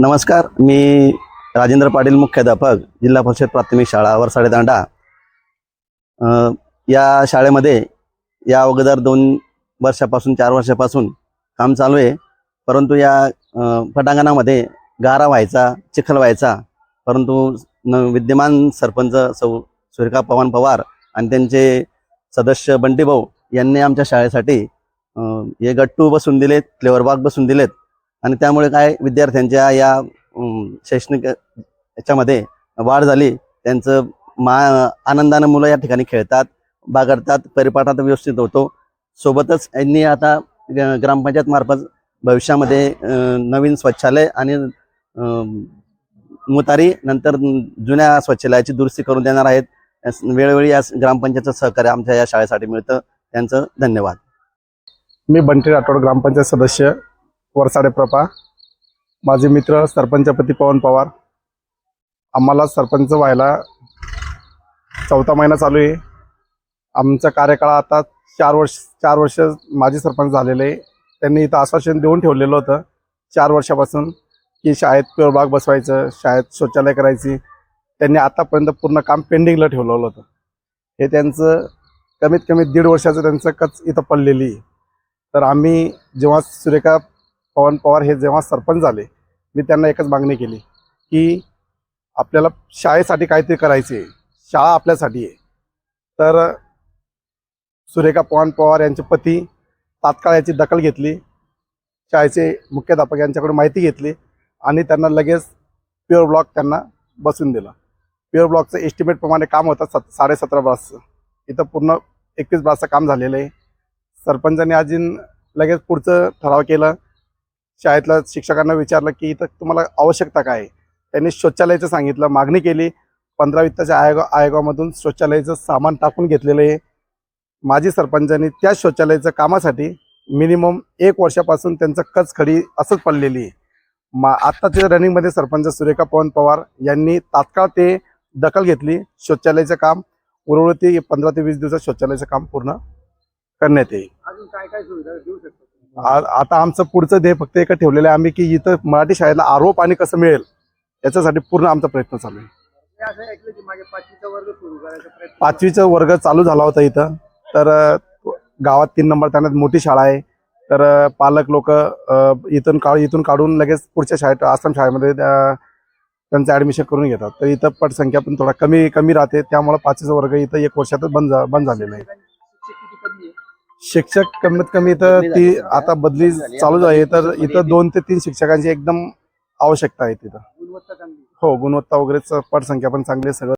नमस्कार मी राजेंद्र पाटील मुख्याध्यापक जिल्हा परिषद प्राथमिक शाळा वरसाडेदांडा या शाळेमध्ये या अगोदर दोन वर्षापासून चार वर्षापासून काम चालू आहे. परंतु या पटांगणामध्ये गारा व्हायचा चिखल व्हायचा. परंतु न विद्यमान सरपंच सौ सुरेखा पवन पवार आणि त्यांचे सदस्य बंटीभाऊ यांनी आमच्या शाळेसाठी हे गट्टू बसून दिलेत फ्लेवर बाग बसून दिलेत. आणि त्यामुळे काय विद्यार्थ्यांच्या या शैक्षणिक याच्यामध्ये वाढ झाली. त्यांचं मा आनंदानं मुलं या ठिकाणी खेळतात बागडतात परिपाठात व्यवस्थित होतो. सोबतच यांनी आता ग्रामपंचायत मार्फत भविष्यामध्ये नवीन स्वच्छालय आणि मुतारी नंतर जुन्या स्वच्छालयाची दुरुस्ती करून देणार आहेत. वेळोवेळी या ग्रामपंचायतचं सहकार्य आमच्या या शाळेसाठी मिळतं. त्यांचं धन्यवाद. मी बंटी राठोड ग्रामपंचायत सदस्य. वरसाडे प्रपा माझे मित्र सरपंचपती पवन पवार. आम्हाला सरपंच व्हायला चौथा महिना चालू आहे. आमचा कार्यकाळ आता चार वर्ष चार वर्ष माझे सरपंच झालेले आहे. त्यांनी इथं आश्वासन देऊन ठेवलेलं होतं चार वर्षापासून की शाळेत प्युअर बसवायचं शाळेत शौचालय करायची. त्यांनी आतापर्यंत पूर्ण काम पेंडिंगला ठेवलेलं होतं. हे त्यांचं कमीत कमी दीड वर्षाचं त्यांचं कच इथं पडलेली आहे. तर आम्ही जेव्हा सुरेखा पवन पवार हे जेव्हा सरपंच झाले मी त्यांना एकच मागणी केली की आपल्याला शाळेसाठी काहीतरी करायचे आहे शाळा आपल्यासाठी आहे. तर सुरेखा पवन पवार यांचे पती तात्काळ याची दखल घेतली शाळेचे मुख्याध्यापक यांच्याकडून माहिती घेतली आणि त्यांना लगेच प्युअर ब्लॉक त्यांना बसून दिला. प्युअर ब्लॉकचं एस्टिमेटप्रमाणे काम होतं सत साडेसतरा ब्रासचं इथं पूर्ण एकवीस ब्रासचं काम झालेलं आहे. सरपंचांनी अजून लगेच पुढचं ठराव केलं शाळेतल्या शिक्षकांना विचारलं की इथं तुम्हाला आवश्यकता काय त्यांनी शौचालयाचं सांगितलं मागणी केली. पंधरा वित्ताच्या आयोग आयोगामधून शौचालयाचं सामान टाकून घेतलेलं आहे. माजी सरपंचांनी त्या शौचालयाच्या कामासाठी मिनिमम एक वर्षापासून त्यांचं कचखडी असंच पडलेली आहे. मा आत्ताच्या रनिंगमध्ये सरपंच सुरेखा पवन पवार यांनी तात्काळ ते दखल घेतली. शौचालयाचं काम उरवळती पंधरा ते वीस दिवसात शौचालयाचं काम पूर्ण करण्यात येईल. अजून काय काय सुविधा देऊ शकतो? आता आमचं पुढचं ध्येय फक्त एक ठेवलेलं आहे आम्ही की इथं मराठी शाळेला आरो पाणी कसं मिळेल याच्यासाठी पूर्ण आमचा प्रयत्न चालू आहे. पाचवीचा वर्ग चालू झाला होता इथं. तर गावात तीन नंबर त्याण्यात मोठी शाळा आहे. तर पालक लोक इथून का इथून काढून लगेच पुढच्या शाळेत आश्रम शाळेमध्ये त्यांचं ऍडमिशन करून घेतात. तर इथं पटसंख्या पण थोडा कमी कमी राहते. त्यामुळे पाचवीचा वर्ग इथं एक वर्षातच बंद बंद झालेला आहे. शिक्षक कमीत कमी इथं ती आता बदली चालू आहे. तर इथं दोन ते तीन शिक्षकांची एकदम आवश्यकता आहे तिथं. हो गुणवत्ता वगैरे पटसंख्या पण चांगली आहे. सगळं